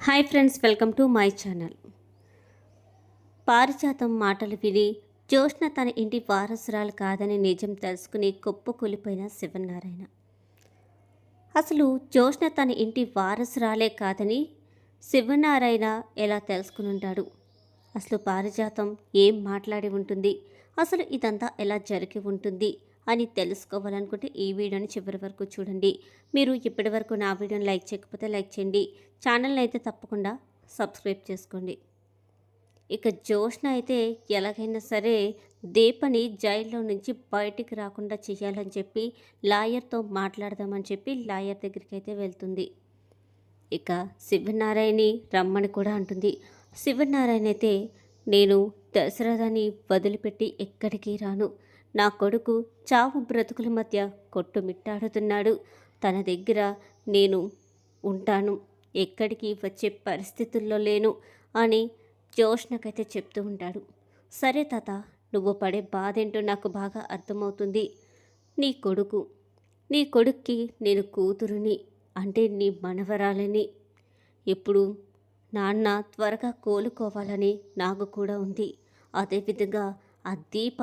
Hi friends welcome to my channel. పారిజాతం మాటలు విని జ్యోష్ణ తన ఇంటి వారసురాలు కాదని నిజం తెలుసుకుని కుప్ప కూలిపోయిన శివనారాయణ అసలు జ్యోష్ణ తన ఇంటి వారసురాలే కాదని శివనారాయణ ఎలా తెలుసుకుని ఉంటాడు? అసలు పారిజాతం ఏం మాట్లాడి ఉంటుంది? అసలు ఇదంతా ఎలా జరిగి ఉంటుంది? అని తెలుసుకోవాలనుకుంటే ఈ వీడియోని చివరి వరకు చూడండి. మీరు ఇప్పటి వరకు నా వీడియోని లైక్ చేయకపోతే లైక్ చేయండి. ఛానల్ని అయితే తప్పకుండా సబ్స్క్రైబ్ చేసుకోండి. ఇక జోష్న అయితే ఎలాగైనా సరే దీపని జైల్లో నుంచి బయటికి రాకుండా చేయాలని చెప్పి లాయర్తో మాట్లాడదామని చెప్పి లాయర్ దగ్గరికి అయితే వెళ్తుంది. ఇక శివనారాయణని రమ్మని కూడా అంటుంది. శివనారాయణ అయితే నేను దశరథని వదిలిపెట్టి ఎక్కడికి రాను? నా కొడుకు చావు బ్రతుకుల మధ్య కొట్టుమిట్టాడుతున్నాడు. తన దగ్గర నేను ఉంటాను. ఎక్కడికి వచ్చే పరిస్థితుల్లో లేను అని జోష్నకైతే చెప్తూ ఉంటాడు. సరే తాత నువ్వు పడే బాధేంటో నాకు బాగా అర్థమవుతుంది. నీ కొడుకు నీ కొడుక్కి నేను కూతురుని అంటే నీ మనవరాలని. ఇప్పుడు నాన్న త్వరగా కోలుకోవాలని నాకు కూడా ఉంది. అదేవిధంగా ఆ దీప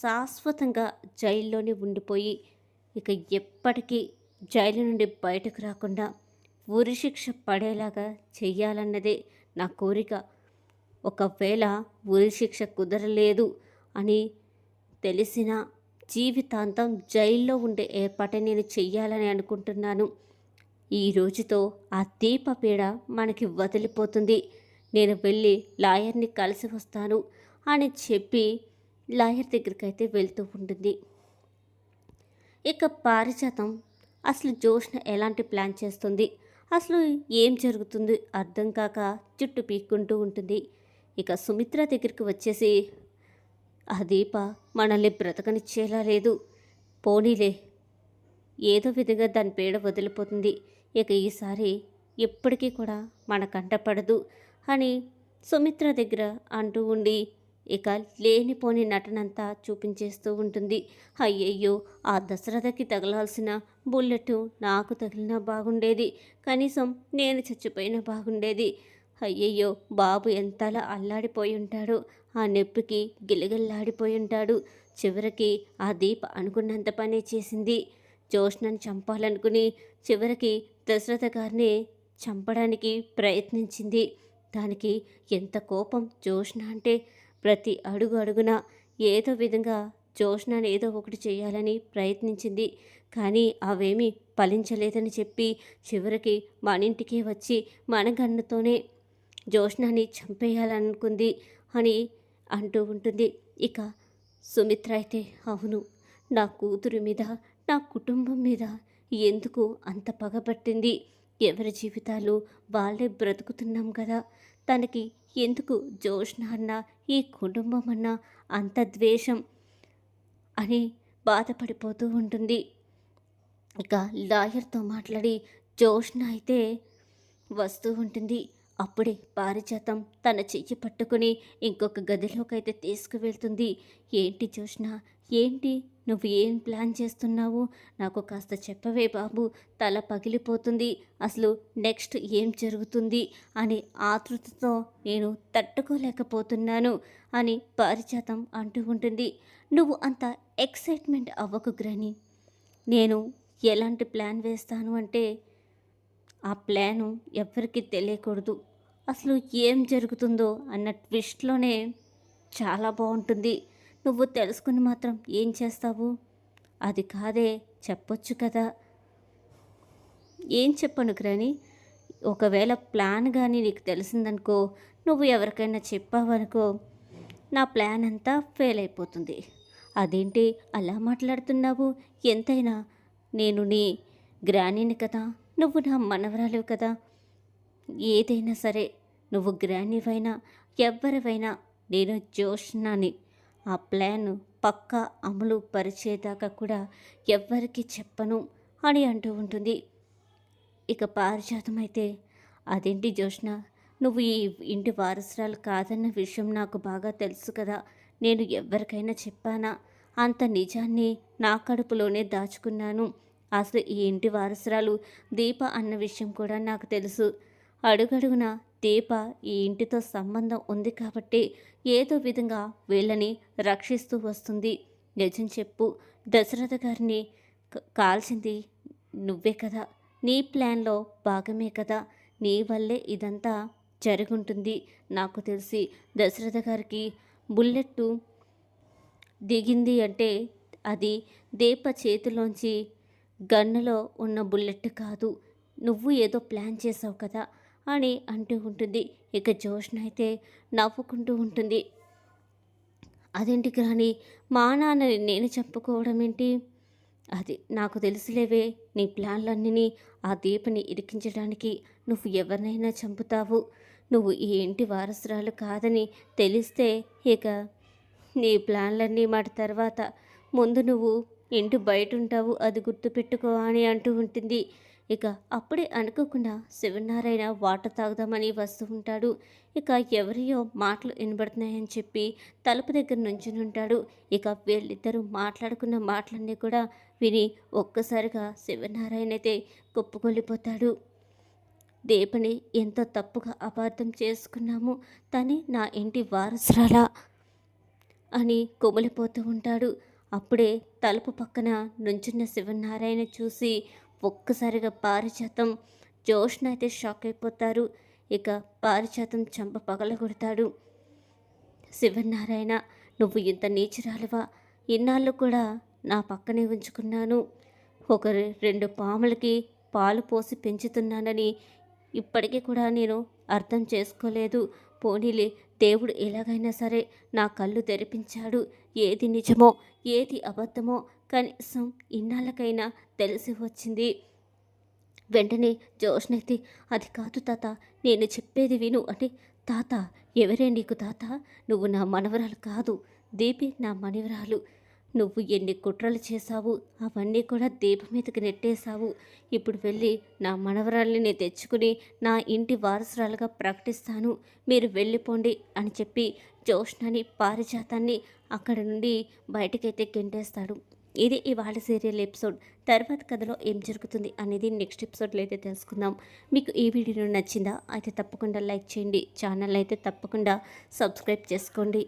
శాశ్వతంగా జైల్లోనే ఉండిపోయి ఇక ఎప్పటికీ జైలు నుండి బయటకు రాకుండా ఉరిశిక్ష పడేలాగా చెయ్యాలన్నదే నా కోరిక. ఒకవేళ ఉరిశిక్ష కుదరలేదు అని తెలిసిన జీవితాంతం జైల్లో ఉండే ఏర్పాటే నేను చెయ్యాలని అనుకుంటున్నాను. ఈ రోజుతో ఆ దీప పీడ మనకి వదిలిపోతుంది. నేను వెళ్ళి లాయర్ని కలిసి వస్తాను అని చెప్పి లాయర్ దగ్గరికి అయితే వెళ్తూ ఉంటుంది. ఇక పారిజాతం అసలు జోష్న ఎలాంటి ప్లాన్ చేస్తుంది? అసలు ఏం జరుగుతుంది? అర్థం కాక చుట్టు పీక్కుంటూ ఉంటుంది. ఇక సుమిత్ర దగ్గరికి వచ్చేసి ఆ దీప మనల్ని బ్రతకనిచ్చేలా లేదు. పోనీలే. ఏదో విధంగా దాని పేడ వదిలిపోతుంది. ఇక ఈసారి ఎప్పటికీ కూడా మన కంటపడదు అని సుమిత్ర దగ్గర అంటూ ఉండి ఇక లేనిపోని నటనంతా చూపించేస్తూ ఉంటుంది. అయ్యయ్యో ఆ దశరథకి తగలాల్సిన బుల్లెట్ నాకు తగిలినా బాగుండేది. కనీసం నేను చచ్చిపోయినా బాగుండేది. అయ్యయ్యో బాబు ఎంతలా అల్లాడిపోయి ఉంటాడు ఆ నొప్పికి గిలగిల్లాడిపోయి ఉంటాడు. చివరికి ఆ దీప అనుకున్నంత పనే చేసింది. జోష్ణను చంపాలనుకుని చివరికి దశరథ గారిని చంపడానికి ప్రయత్నించింది. దానికి ఎంత కోపం జోష్ణ అంటే ప్రతి అడుగు అడుగున ఏదో విధంగా జోష్నాన్ని ఏదో ఒకటి చేయాలని ప్రయత్నించింది. కానీ అవేమీ ఫలించలేదని చెప్పి చివరికి మన ఇంటికి వచ్చి మన గన్నుతోనే జోష్నాని చంపేయాలనుకుంది అని అంటూ ఉంటుంది. ఇక సుమిత్ర అయితే అవును నా కూతురు మీద నా కుటుంబం మీద ఎందుకు అంత పగబట్టింది ఎవరి జీవితాలు వాళ్ళే బ్రతుకుతున్నాం కదా. తనకి ఎందుకు జోష్న అన్న ఈ కుటుంబం అన్న అంత ద్వేషం అని బాధపడిపోతూ ఉంటుంది. ఇక లాయర్తో మాట్లాడి జోష్న అయితే వస్తూ ఉంటుంది. అప్పుడే పారిజాతం తన చెయ్యి పట్టుకుని ఇంకొక గదిలోకి అయితే తీసుకువెళ్తుంది. ఏంటి జోష్ణ ఏంటి? నువ్వు ఏం ప్లాన్ చేస్తున్నావు? నాకు కాస్త చెప్పవే బాబు. తల పగిలిపోతుంది. అసలు నెక్స్ట్ ఏం జరుగుతుంది అని ఆతృతతో నేను తట్టుకోలేకపోతున్నాను అని పారిజాతం అంటూ ఉంటుంది. నువ్వు అంత ఎక్సైట్మెంట్ అవ్వకు గ్రని నేను ఎలాంటి ప్లాన్ వేస్తాను అంటే ఆ ప్లాను ఎవరికీ తెలియకూడదు. అసలు ఏం జరుగుతుందో అన్న ట్విస్ట్లోనే చాలా బాగుంటుంది. నువ్వు తెలుసుకుని మాత్రం ఏం చేస్తావు? అది కాదే చెప్పొచ్చు కదా. ఏం చెప్పను గ్రాని? ఒకవేళ ప్లాన్ కానీ నీకు తెలిసిందనుకో నువ్వు ఎవరికైనా చెప్పావనుకో నా ప్లాన్ అంతా ఫెయిల్ అయిపోతుంది. అదేంటి అలా మాట్లాడుతున్నావు? ఎంతైనా నేను నీ గ్రానీని కదా. నువ్వు నా మనవరాలివి కదా. ఏదైనా సరే నువ్వు గ్రానీవైనా ఎవ్వరివైనా నేను జోష్నాని ఆ ప్లాన్ పక్కా అమలు పరిచేదాకా కూడా ఎవ్వరికి చెప్పను అని అంటూ ఉంటుంది. ఇక పారిజాతం అయితే అదేంటి జోష్న నువ్వు ఈ ఇంటి వారసురాలు కాదన్న విషయం నాకు బాగా తెలుసు కదా. నేను ఎవరికైనా చెప్పానా? అంత నిజాన్ని నా కడుపులోనే దాచుకున్నాను. అసలు ఈ ఇంటి వారసురాలు దీప అన్న విషయం కూడా నాకు తెలుసు. అడుగడుగున దీప ఈ ఇంటితో సంబంధం ఉంది కాబట్టి ఏదో విధంగా వీళ్ళని రక్షిస్తూ వస్తుంది. నిజం చెప్పు దశరథ గారిని క- కాల్చింది నువ్వే కదా. నీ ప్లాన్లో భాగమే కదా. నీ వల్లే ఇదంతా జరుగుంటుంది. నాకు తెలిసి దశరథ గారికి బుల్లెట్టు దిగింది అంటే అది దీప చేతిలోంచి గన్నులో ఉన్న బుల్లెట్ కాదు. నువ్వు ఏదో ప్లాన్ చేసావు కదా అని అంటూ ఉంటుంది. ఇక జోష్న అయితే నవ్వుకుంటూ ఉంటుంది. అదేంటి కానీ మా నాన్నని నేను చెప్పుకోవడం ఏంటి? అది నాకు తెలుసులేవే. నీ ప్లాన్లన్నీ ఆ దీపని ఇరికించడానికి నువ్వు ఎవరినైనా చంపుతావు. నువ్వు ఈ ఇంటి వారసురాలు కాదని తెలిస్తే ఇక నీ ప్లాన్లన్నీ మాట తర్వాత ముందు నువ్వు ఇంటి బయట ఉంటావు అది గుర్తుపెట్టుకో అని అంటూ ఉంటుంది. ఇక అప్పుడే అనుకోకుండా శివనారాయణ వాటర్ తాగుదామని వస్తూ ఉంటాడు. ఇక ఎవరియో మాటలు వినబడుతున్నాయని చెప్పి తలుపు దగ్గర నుంచుని ఉంటాడు. ఇక వీళ్ళిద్దరూ మాట్లాడుకున్న మాటలన్నీ కూడా విని ఒక్కసారిగా శివనారాయణ అయితే కుప్పకొల్లిపోతాడు దీపని ఎంతో తప్పుగా అపార్థం చేసుకున్నాము? తనే నా ఇంటి వారసురాలా? అని కుమిలిపోతూ ఉంటాడు. అప్పుడే తలుపు పక్కన నుంచున్న శివనారాయణ చూసి ఒక్కసారిగా పారిజాతం జోష్న అయితే షాక్ అయిపోతారు. ఇక పారిజాతం చంప పగలగొడతాడు. శివనారాయణ నువ్వు ఇంత నీచురాలివా? ఇన్నాళ్ళు కూడా నా పక్కనే ఉంచుకున్నాను. ఒక రెండు పాములకి పాలు పోసి పెంచుతున్నానని ఇప్పటికీ కూడా నేను అర్థం చేసుకోలేదు. పోనీలే దేవుడు ఎలాగైనా సరే నా కళ్ళు తెరిపించాడు. ఏది నిజమో ఏది అబద్ధమో కనీసం ఇన్నాళ్ళకైనా తెలిసి వచ్చింది. వెంటనే జోష్నైతే అది కాదు తాత నేను చెప్పేది విను అంటే తాత ఎవరే నీకు తాత? నువ్వు నా మనవరాలు కాదు దీపి నా మనవరాలు నువ్వు ఎన్ని కుట్రలు చేశావు అవన్నీ కూడా దీపం మీదకి నెట్టేశావు. ఇప్పుడు వెళ్ళి నా మనవరాల్ని నేను తెచ్చుకుని నా ఇంటి వారసురాలుగా ప్రకటిస్తాను. మీరు వెళ్ళిపోండి అని చెప్పి జోష్ణని పారిజాతాన్ని అక్కడ నుండి బయటకైతే గెంటేస్తాడు. ఇది ఇవాళ సీరియల్ ఎపిసోడ్. తర్వాత కథలో ఏం జరుగుతుంది అనేది నెక్స్ట్ ఎపిసోడ్లో అయితే తెలుసుకుందాం. మీకు ఈ వీడియో నచ్చిందా? అయితే తప్పకుండా లైక్ చేయండి. ఛానల్ అయితే తప్పకుండా సబ్స్క్రైబ్ చేసుకోండి.